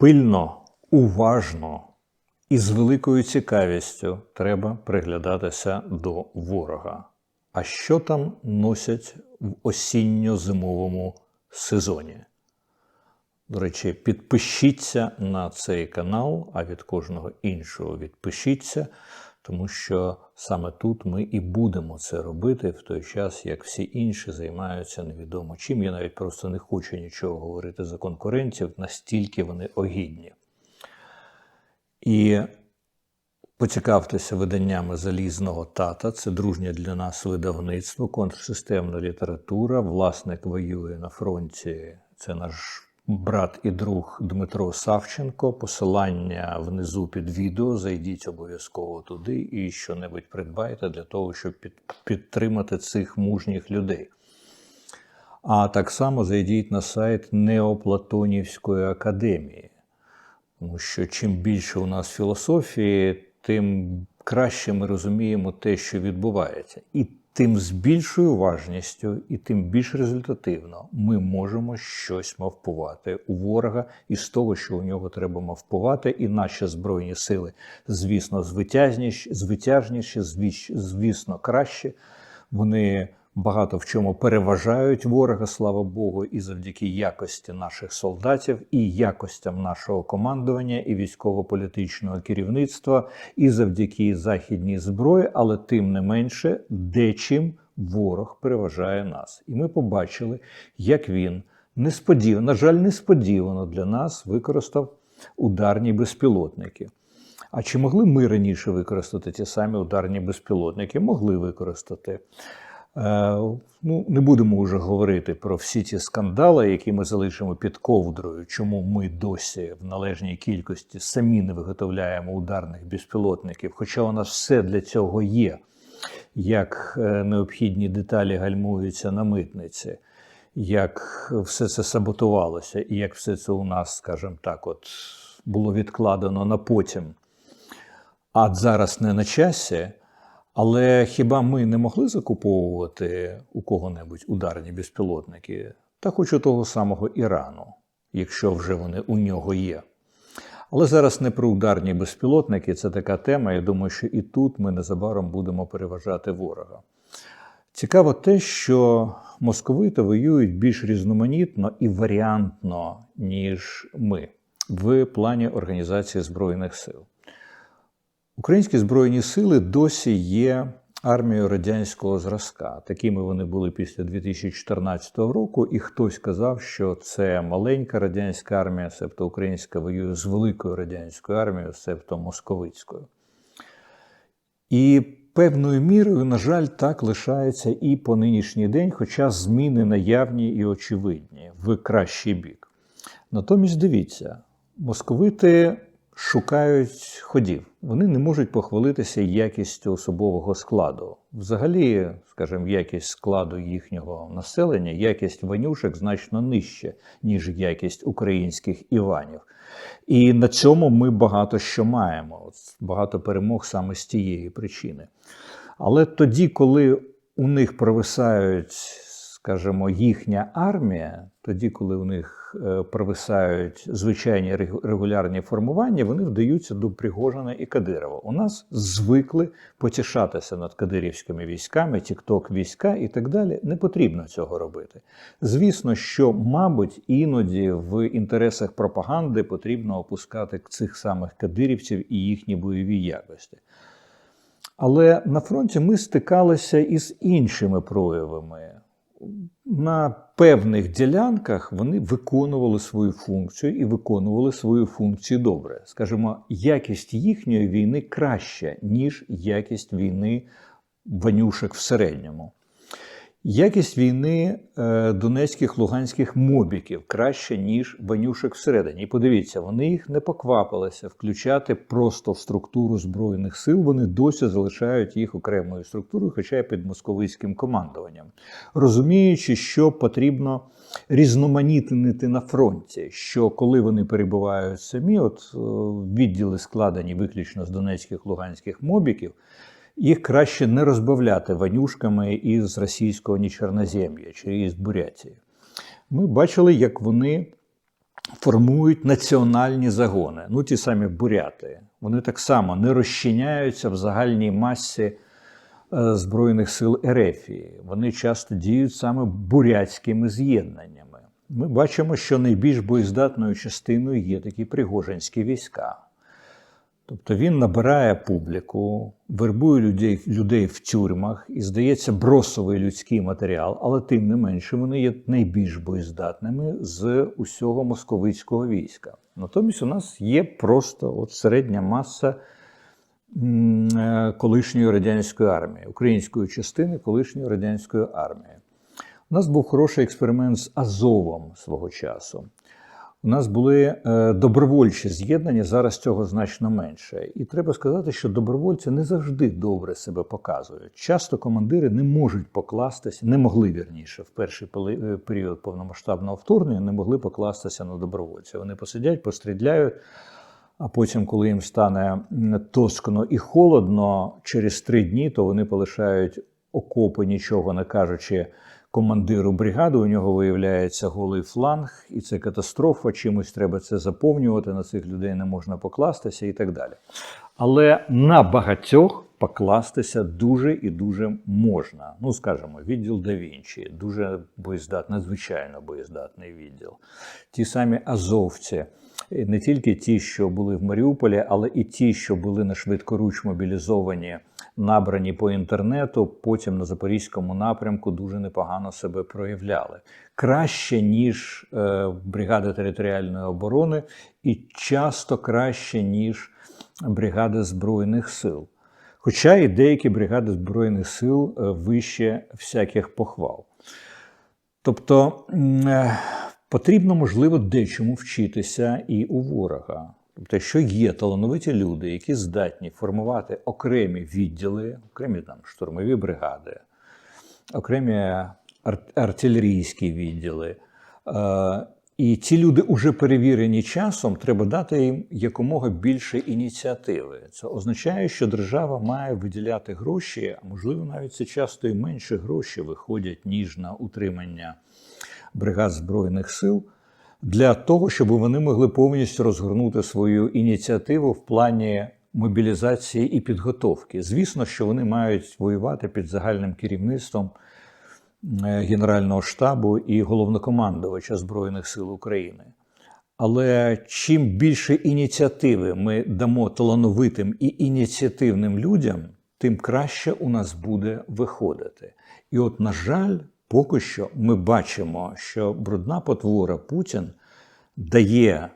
Пильно, уважно і з великою цікавістю треба приглядатися до ворога. А що там носять в осінньо-зимовому сезоні? До речі, підпишіться на цей канал, а від кожного іншого відпишіться, тому що саме тут ми і будемо це робити в той час, як всі інші займаються невідомо чим. Я навіть просто не хочу нічого говорити за конкурентів, настільки вони огідні. І поцікавтеся виданнями залізного тата. Це дружнє для нас видавництво, контрсистемна література. Власник воює на фронті. Це наш брат і друг Дмитро Савченко. Посилання внизу під відео. Зайдіть обов'язково туди і що-небудь придбайте для того, щоб під- підтримати цих мужніх людей. А так само зайдіть на сайт Неоплатонівської академії. Тому що чим більше у нас філософії, тим краще ми розуміємо те, що відбувається. І тим з більшою уважністю і тим більш результативно ми можемо щось мавпувати у ворога із того, що у нього треба мавпувати, і наші збройні сили, звісно, звитяжніші, звитяжніші, звісно, краще. Вони багато в чому переважають ворога, слава Богу, і завдяки якості наших солдатів, і якостям нашого командування і військово-політичного керівництва, і завдяки західній зброї, але тим не менше, дечим ворог переважає нас. І ми побачили, як він несподівано, на жаль, несподівано для нас використав ударні безпілотники. А чи могли ми раніше використати ті самі ударні безпілотники? Могли використати. Е, ну, не будемо вже говорити про всі ті скандали, які ми залишимо під ковдрою, чому ми досі в належній кількості самі не виготовляємо ударних безпілотників, хоча у нас все для цього є, як е, необхідні деталі гальмуються на митниці, як все це саботувалося, і як все це у нас, скажімо так, от було відкладено на потім. А зараз не на часі. Але хіба ми не могли закуповувати у кого-небудь ударні безпілотники? Та хоч у того самого Ірану, якщо вже вони у нього є. Але зараз не про ударні безпілотники, це така тема. Я думаю, що і тут ми незабаром будемо переважати ворога. Цікаво те, що московити воюють більш різноманітно і варіантно, ніж ми в плані організації Збройних сил. Українські збройні сили досі є армією радянського зразка. Такими вони були після 2014 року, і хтось казав, що це маленька радянська армія, себто українська воює з великою радянською армією, себто московицькою. І певною мірою, на жаль, так лишається і по нинішній день, хоча зміни наявні і очевидні в кращий бік. Натомість дивіться, московити шукають ходів. Вони не можуть похвалитися якістю особового складу. Взагалі, скажімо, якість складу їхнього населення, якість ванюшек значно нижча, ніж якість українських іванів. І на цьому ми багато що маємо. Багато перемог саме з тієї причини. Але тоді, коли у них провисають, скажімо, їхня армія, тоді, коли у них е, провисають звичайні регулярні формування, вони вдаються до Пригожина і Кадирова. У нас звикли потішатися над кадирівськими військами, тікток війська і так далі. Не потрібно цього робити. Звісно, що, мабуть, іноді в інтересах пропаганди потрібно опускати цих самих кадирівців і їхні бойові якості. Але на фронті ми стикалися із іншими проявами. На певних ділянках вони виконували свою функцію і виконували свою функцію добре. Скажімо, якість їхньої війни краща, ніж якість війни ванюшек в середньому. Якість війни е, донецьких луганських мобіків краща, ніж ванюшек всередині. І подивіться, вони їх не поквапилися включати просто в структуру Збройних сил. Вони досі залишають їх окремою структурою, хоча й під московицьким командуванням, розуміючи, що потрібно різноманітнити на фронті. Що коли вони перебувають самі, от е, відділи складені виключно з донецьких луганських мобіків їх краще не розбавляти ванюшками із російського ні Чорнозем'я чи із Бурятії. Ми бачили, як вони формують національні загони. Ну, ті самі буряти. Вони так само не розчиняються в загальній масі е, Збройних сил Ерефії. Вони часто діють саме бурятськими з'єднаннями. Ми бачимо, що найбільш боєздатною частиною є такі пригожинські війська. Тобто він набирає публіку, вербує людей, людей в тюрмах і, здається, бросовий людський матеріал, але тим не менше вони є найбільш боєздатними з усього московицького війська. Натомість у нас є просто от середня маса е, колишньої радянської армії, української частини колишньої радянської армії. У нас був хороший експеримент з Азовом свого часу. У нас були е, добровольчі з'єднання, зараз цього значно менше. І треба сказати, що добровольці не завжди добре себе показують. Часто командири не можуть покластися, не могли вірніше в перший е, період повномасштабного вторгнення, не могли покластися на добровольців. Вони посидять, постріляють. А потім, коли їм стане тоскно і холодно, через три дні, то вони полишають окопи, нічого не кажучи командиру бригади. У нього виявляється голий фланг, і це катастрофа. Чимось треба це заповнювати. На цих людей не можна покластися і так далі. Але на багатьох покластися дуже і дуже можна. Ну, скажімо, відділ да Вінчі, дуже боєздатний, надзвичайно боєздатний відділ. Ті самі азовці, не тільки ті, що були в Маріуполі, але і ті, що були на швидкоруч мобілізовані, набрані по інтернету, потім на запорізькому напрямку дуже непогано себе проявляли. Краще, ніж е, бригади територіальної оборони, і часто краще, ніж бригади Збройних сил. Хоча і деякі бригади Збройних сил е, вище всяких похвал. Тобто е, потрібно, можливо, дечому вчитися і у ворога. Тобто, якщо є талановиті люди, які здатні формувати окремі відділи, окремі там штурмові бригади, окремі ар- артилерійські відділи, е, і ці люди вже перевірені часом, треба дати їм якомога більше ініціативи. Це означає, що держава має виділяти гроші, а можливо, навіть це часто і менше гроші виходять, ніж на утримання бригад Збройних сил, для того, щоб вони могли повністю розгорнути свою ініціативу в плані мобілізації і підготовки. Звісно, що вони мають воювати під загальним керівництвом е, Генерального штабу і головнокомандувача Збройних сил України. Але чим більше ініціативи ми дамо талановитим і ініціативним людям, тим краще у нас буде виходити. І от, на жаль, поки що ми бачимо, що брудна потвора Путін дає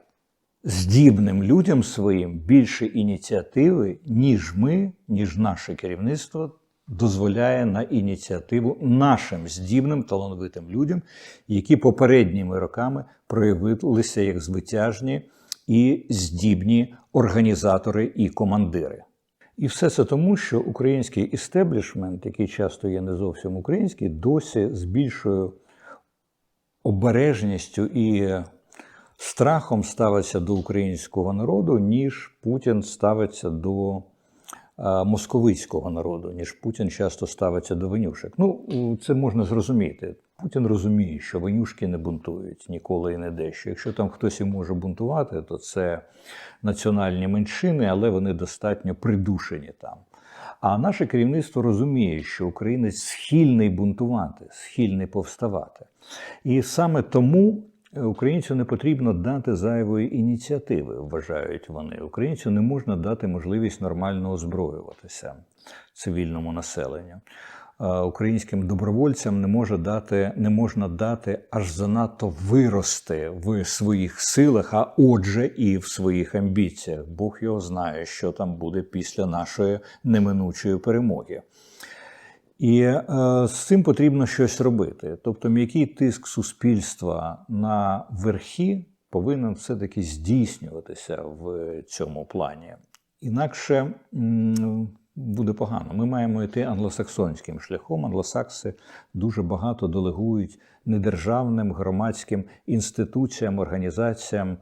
здібним людям своїм більше ініціативи, ніж ми, ніж наше керівництво дозволяє на ініціативу нашим здібним талановитим людям, які попередніми роками проявилися як звитяжні і здібні організатори і командири. І все це тому, що український істеблішмент, який часто є не зовсім український, досі з більшою обережністю і страхом ставиться до українського народу, ніж Путін ставиться до е, московицького народу, ніж Путін часто ставиться до винюшек. Ну, це можна зрозуміти. Путін розуміє, що винюшки не бунтують ніколи і не дещо. Якщо там хтось і може бунтувати, то це національні меншини, але вони достатньо придушені там. А наше керівництво розуміє, що українець схильний бунтувати, схильний повставати. І саме тому українцю не потрібно дати зайвої ініціативи, вважають вони. Українцю не можна дати можливість нормально озброюватися цивільному населенню. Е, Українським добровольцям не може дати, не можна дати аж занадто вирости в своїх силах, а отже, і в своїх амбіціях. Бог його знає, що там буде після нашої неминучої перемоги. І е, з цим потрібно щось робити. Тобто, м'який тиск суспільства на верхи повинен все-таки здійснюватися в цьому плані. Інакше м, буде погано. Ми маємо йти англосаксонським шляхом. Англосакси дуже багато делегують недержавним громадським інституціям, організаціям, е,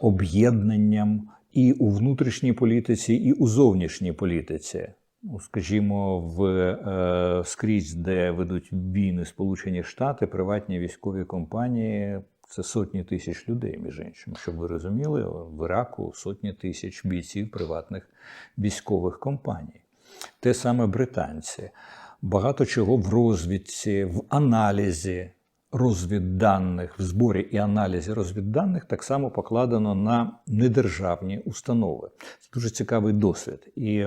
об'єднанням і у внутрішній політиці, і у зовнішній політиці. Ну, скажімо, в е, скрізь, де ведуть війни Сполучені Штати, приватні військові компанії Це сотні тисяч людей, між іншим. Щоб ви розуміли, в Іраку сотні тисяч бійців приватних військових компаній. Те саме британці. Багато чого в розвідці, в аналізі розвідданих, в зборі і аналізі розвідданих так само покладено на недержавні установи. Це дуже цікавий досвід. І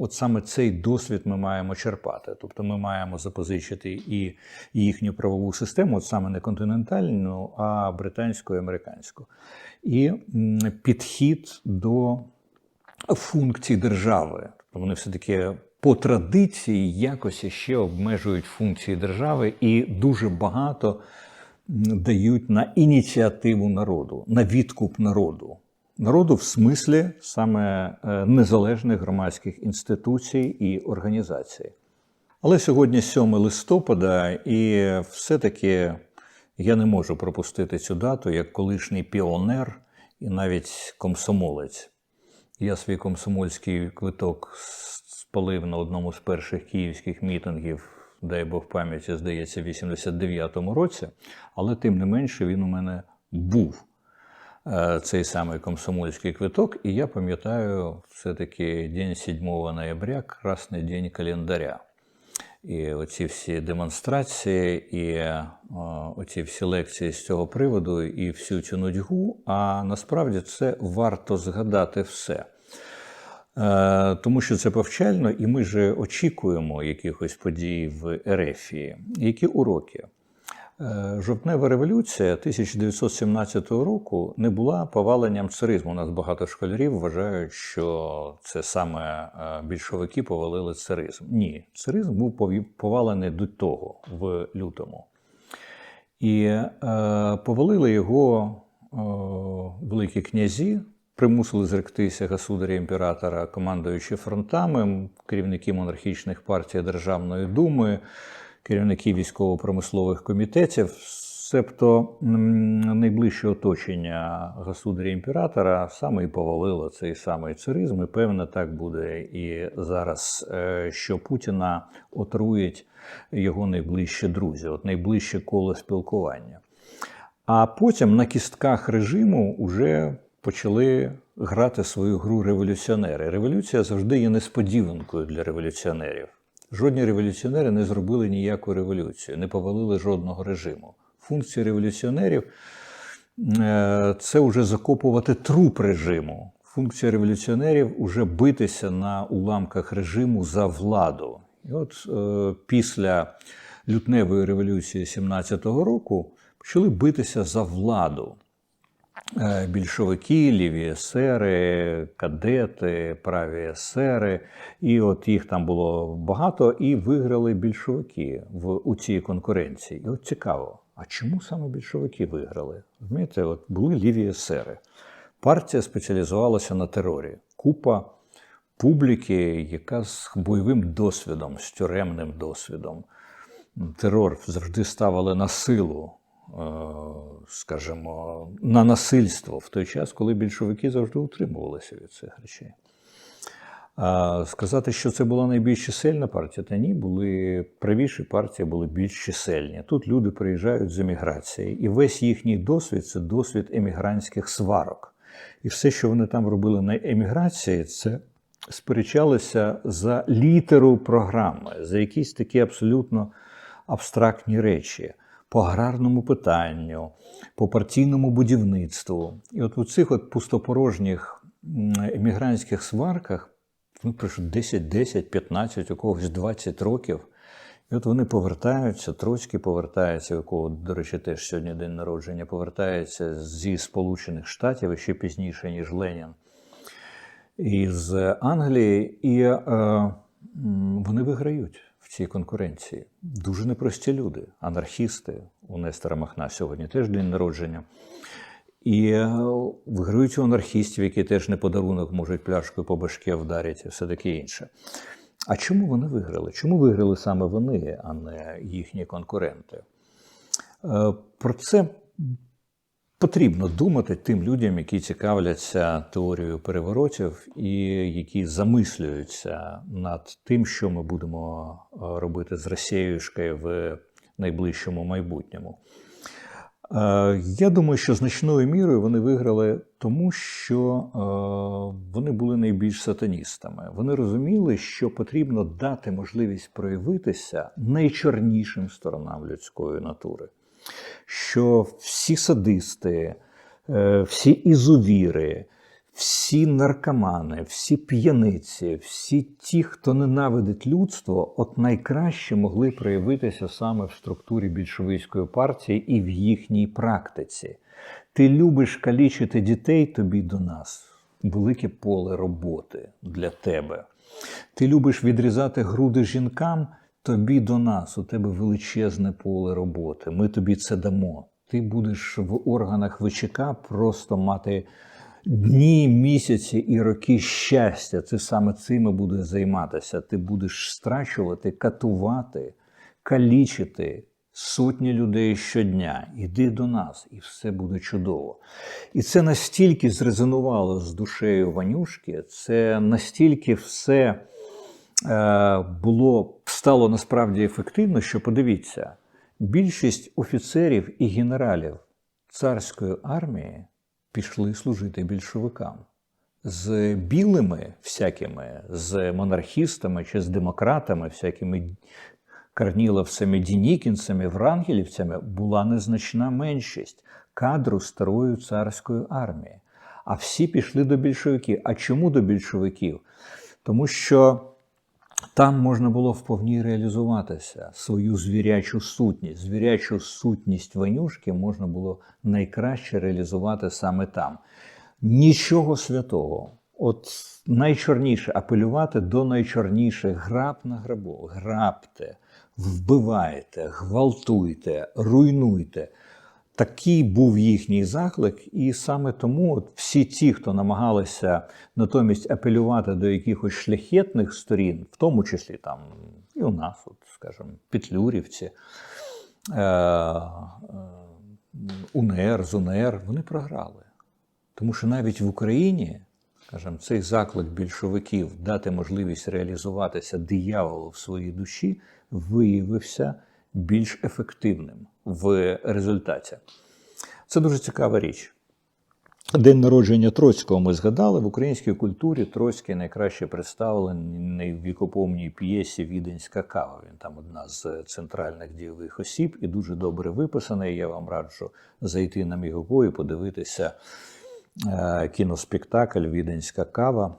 от саме цей досвід ми маємо черпати. Тобто ми маємо запозичити і їхню правову систему, от саме не континентальну, а британську і американську. І підхід до функцій держави. Тобто вони все-таки по традиції якось ще обмежують функції держави і дуже багато дають на ініціативу народу, на відкуп народу. Народу в смислі саме е, незалежних громадських інституцій і організацій. Але сьогодні 7 листопада, і все-таки я не можу пропустити цю дату як колишній піонер і навіть комсомолець. Я свій комсомольський квиток спалив на одному з перших київських мітингів, дай Бог пам'яті, здається, в 89-му році, але тим не менше він у мене був. е, Цей самий комсомольський квиток, і я пам'ятаю все-таки день 7 ноября, красний день календаря. І оці всі демонстрації, і е, оці всі лекції з цього приводу, і всю цю нудьгу. А насправді це варто згадати все. Е, Тому що це повчально, і ми ж очікуємо якихось подій в Ерефії. Які уроки? Е, Жовтнева революція 1917 року не була поваленням царизму. У нас багато школярів вважають, що це саме е, більшовики повалили царизм. Ні, царизм був повалений до того в лютому. І е, повалили його е, великі князі, примусили зректися государя імператора, командуючи фронтами, керівники монархічних партій Державної думи, керівники військово-промислових комітетів, себто найближче оточення государя імператора саме і повалило цей самий царизм. І певне, так буде і зараз, е, що Путіна отрують його найближчі друзі, от найближче коло спілкування. А потім на кістках режиму вже почали грати свою гру революціонери. Революція завжди є несподіванкою для революціонерів. Жодні революціонери не зробили ніяку революцію, не повалили жодного режиму. Функція революціонерів е, це вже закопувати труп режиму. Функція революціонерів уже битися на уламках режиму за владу. І от е, після лютневої революції 17-го року почали битися за владу. Е, Більшовики, ліві есери, кадети, праві есери, і от їх там було багато, і виграли більшовики в у цій конкуренції. І от цікаво, а чому саме більшовики виграли? Розумієте, от були ліві есери. Партія спеціалізувалася на терорі. Купа публіки, яка з бойовим досвідом, з тюремним досвідом. Терор завжди ставили на силу, скажімо, на насильство в той час, коли більшовики завжди утримувалися від цих речей. А сказати, що це була найбільш чисельна партія, та ні, були правіші партії, були більш чисельні. Тут люди приїжджають з еміграції, і весь їхній досвід це досвід емігрантських сварок. І все, що вони там робили на еміграції, це сперечалися за літеру програми, за якісь такі абсолютно абстрактні речі. По аграрному питанню, по партійному будівництву. І от у цих от пустопорожніх емігрантських сварках ну, пройшло 10, 10, 15, у когось 20 років. І от вони повертаються, Троцький повертається, у якого, до речі, теж сьогодні день народження, повертається зі Сполучених Штатів і ще пізніше, ніж Ленін, із Англії, і е, вони виграють цій конкуренції. Дуже непрості люди, анархісти у Нестора Махна сьогодні теж день народження. І е, виграють у анархістів, які теж не подарунок можуть пляшкою по башке вдарити і все таке інше. А чому вони виграли? Чому виграли саме вони, а не їхні конкуренти? Е, Про це потрібно думати тим людям, які цікавляться теорією переворотів і які замислюються над тим, що ми будемо е, робити з Росією в найближчому майбутньому. Е, Я думаю, що значною мірою вони виграли тому, що е, вони були найбільш сатаністами. Вони розуміли, що потрібно дати можливість проявитися найчорнішим сторонам людської натури. Що всі садисти, е, всі ізувіри, всі наркомани, всі п'яниці, всі ті, хто ненавидить людство, от найкраще могли проявитися саме в структурі більшовицької партії і в їхній практиці. Ти любиш калічити дітей тобі до нас. Велике поле роботи для тебе. Ти любиш відрізати груди жінкам, тобі до нас, у тебе величезне поле роботи. Ми тобі це дамо. Ти будеш в органах ВЧК просто мати дні, місяці і роки щастя. Це саме цим і буде займатися. Ти будеш страчувати, катувати, калічити сотні людей щодня. Іди до нас, і все буде чудово. І це настільки зрезонувало з душею Ванюшки, це настільки все було стало насправді ефективно, що подивіться, більшість офіцерів і генералів царської армії пішли служити більшовикам. З білими всякими, з монархістами чи з демократами, всякими карніловцями, дінікінцями, врангелівцями була незначна меншість кадру старої царської армії. А всі пішли до більшовиків. А чому до більшовиків? Тому що там можна було вповні реалізуватися свою звірячу сутність. Звірячу сутність Ванюшки можна було найкраще реалізувати саме там. Нічого святого. От найчорніше апелювати до найчорніших граб на грабу. Грабте, вбивайте, гвалтуйте, руйнуйте. Такий був їхній заклик, і саме тому от всі ті, хто намагалися натомість апелювати до якихось шляхетних сторін, в тому числі там і у нас, от, скажімо, Петлюрівці, е- е- УНР, ЗУНР, вони програли. Тому що навіть в Україні, скажімо, цей заклик більшовиків дати можливість реалізуватися дияволу в своїй душі виявився більш ефективним в результаті. Це дуже цікава річ. День народження Троцького ми згадали в українській культурі. Троцький найкраще представлений в вікопомній п'єсі Віденська кава. Він там одна з центральних дійових осіб і дуже добре виписаний. Я вам раджу зайти на Мігопо і подивитися е, кіноспектакль Віденська кава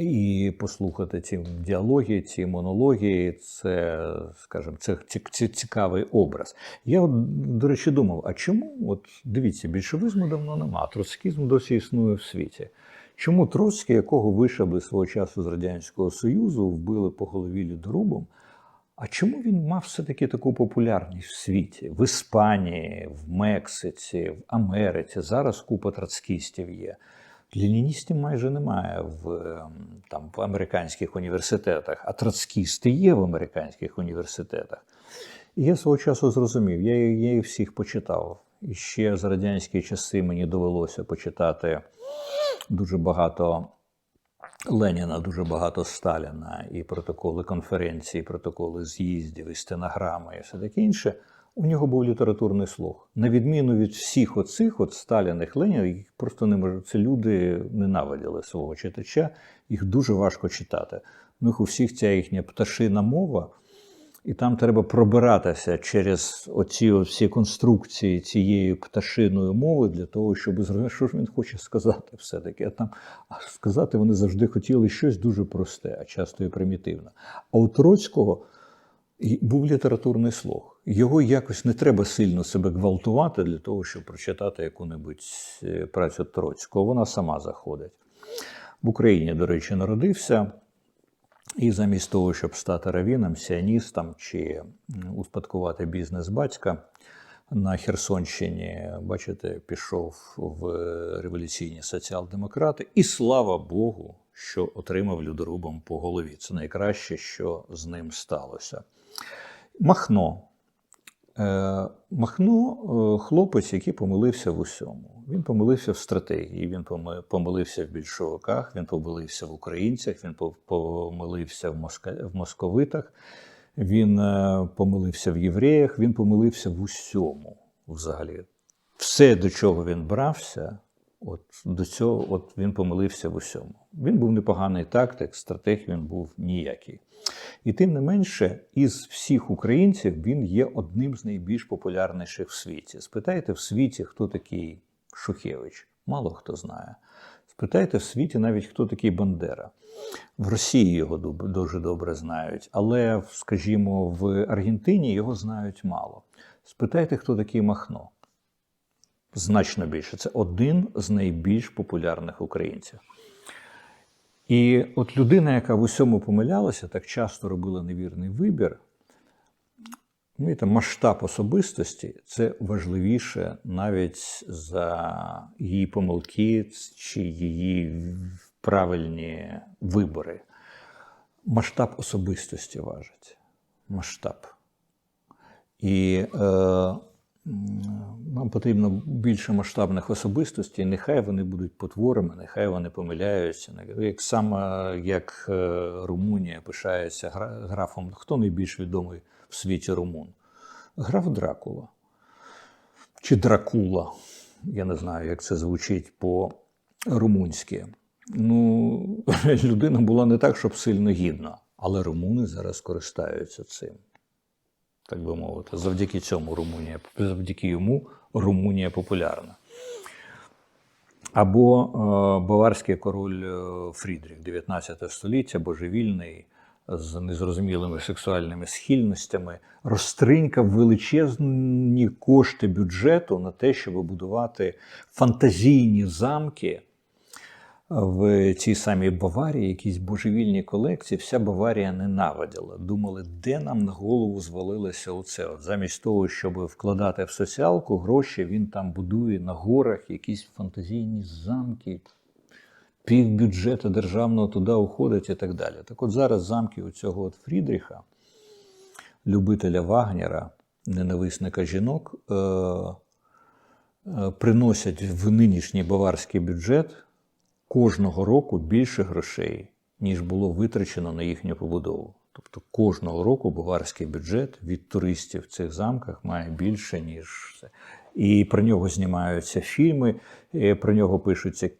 і послухати ці діалоги, ці монологи. Це, скажімо, це, це цікавий образ. Я, от, до речі, думав: а чому, от дивіться, більшовизму давно нема, троцкізм досі існує в світі. Чому Троцький, якого вишабли свого часу з Радянського Союзу, вбили по голові лідорубом? А чому він мав все-таки таку популярність в світі? В Іспанії, в Мексиці, в Америці. Зараз купа троцкістів є. Леніністів майже немає в, ем, там, в американських університетах, а троцкісти є в американських університетах. І я свого часу зрозумів, я, я їх всіх почитав. І ще з радянські часи мені довелося почитати дуже багато Леніна, дуже багато Сталіна, і протоколи конференцій, і протоколи з'їздів, і стенограми, і все таке інше. У нього був літературний слух. На відміну від всіх оцих от Сталіних Леніна, їх просто не можуть. Це люди ненавиділи свого читача, їх дуже важко читати. У них у всіх ця їхня пташина мова, і там треба пробиратися через оці всі конструкції цієї пташиної мови для того, щоб зрозуміти, що ж він хоче сказати все-таки. А там а сказати вони завжди хотіли щось дуже просте, а часто і примітивне. А у Троцького був літературний слух. Його якось не треба сильно себе гвалтувати для того, щоб прочитати яку-небудь працю Троцького. Вона сама заходить. В Україні, до речі, народився. І замість того, щоб стати равіном, сіаністом чи успадкувати бізнес батька на Херсонщині, бачите, пішов в революційні соціал-демократи. І слава Богу, що отримав людорубом по голові. Це найкраще, що з ним сталося. Махно. Махно хлопець, який помилився в усьому. Він помилився в стратегії, він помилився в більшовиках, він помилився в українцях, він помилився в, московитах, він помилився в євреях, він помилився в усьому. взагалі. Все, до чого він брався, от до цього от він помилився в усьому. Він був непоганий тактик, стратег він був ніякий. І тим не менше, із всіх українців він є одним з найбільш популярніших в світі. Спитайте в світі, хто такий Шухевич. Мало хто знає. Спитайте в світі навіть, хто такий Бандера. В Росії його дуже добре знають, але, скажімо, в Аргентині його знають мало. Спитайте, хто такий Махно. Значно більше. Це один з найбільш популярних українців. І от людина, яка в усьому помилялася, так часто робила невірний вибір, Розумієте, масштаб особистості це важливіше навіть за її помилки чи її правильні вибори. Масштаб особистості важить. Масштаб. І е, нам потрібно більше масштабних особистостей. Нехай вони будуть потворами, нехай вони помиляються. Як саме як е, Румунія пишається графом, хто найбільш відомий в світі румун? Граф Дракула. Чи Дракула. Я не знаю, як це звучить по-румунськи. Ну, людина була не так, щоб сильно гідна, але румуни зараз користаються цим так би мовити. Завдяки цьому Румунія, завдяки йому Румунія популярна. Або е, баварський король е, Фрідріх, 19 століття, божевільний, з незрозумілими сексуальними схильностями, розтринькав величезні кошти бюджету на те, щоб будувати фантазійні замки в цій самій Баварії якісь божевільні колекції, вся Баварія ненавиділа. Думали, де нам на голову звалилося оце. От замість того, щоб вкладати в соціалку гроші, він там будує на горах якісь фантазійні замки, півбюджету державного туди уходить і так далі. Так от зараз замки у цього от Фрідріха, любителя Вагнера, ненависника жінок, е- е- приносять в нинішній баварський бюджет кожного року більше грошей, ніж було витрачено на їхню побудову. Тобто кожного року баварський бюджет від туристів в цих замках має більше, ніж це. І про нього знімаються фільми, про нього пишуться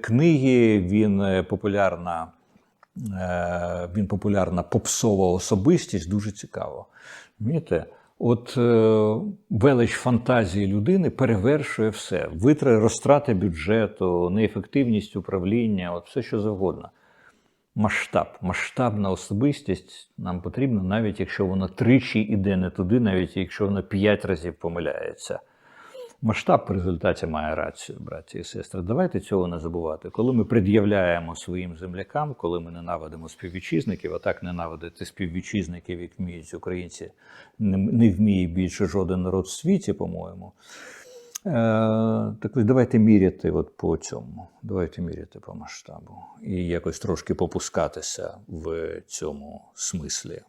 книги. Він е, популярна, е, він популярна попсова особистість, дуже цікаво. Розумієте? От е, велич фантазії людини перевершує все. Витри розтрати бюджету, неефективність управління, от все що завгодно. Масштаб, масштабна особистість нам потрібна, навіть якщо вона тричі йде не туди, навіть якщо вона п'ять разів помиляється. Масштаб в результаті має рацію, браті і сестри. Давайте цього не забувати. Коли ми пред'являємо своїм землякам, коли ми ненавидимо співвітчизників, а так ненавидити співвітчизників, як вміють українці, не, вміє більше жоден народ в світі, по-моєму. Е, так давайте міряти от по цьому. Давайте міряти по масштабу і якось трошки попускатися в цьому смислі.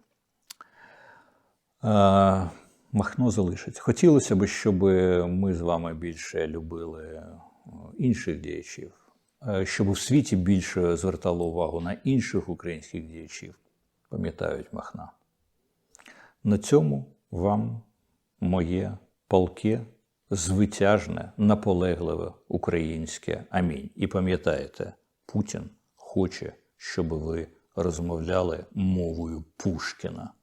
Е, Махно залишиться. Хотілося б, щоб ми з вами більше любили е, інших діячів, е, щоб у світі більше звертало увагу на інших українських діячів. Пам'ятають Махна. На цьому вам моє палке, звитяжне, наполегливе українське амінь. І пам'ятайте, Путін хоче, щоб ви розмовляли мовою Пушкіна.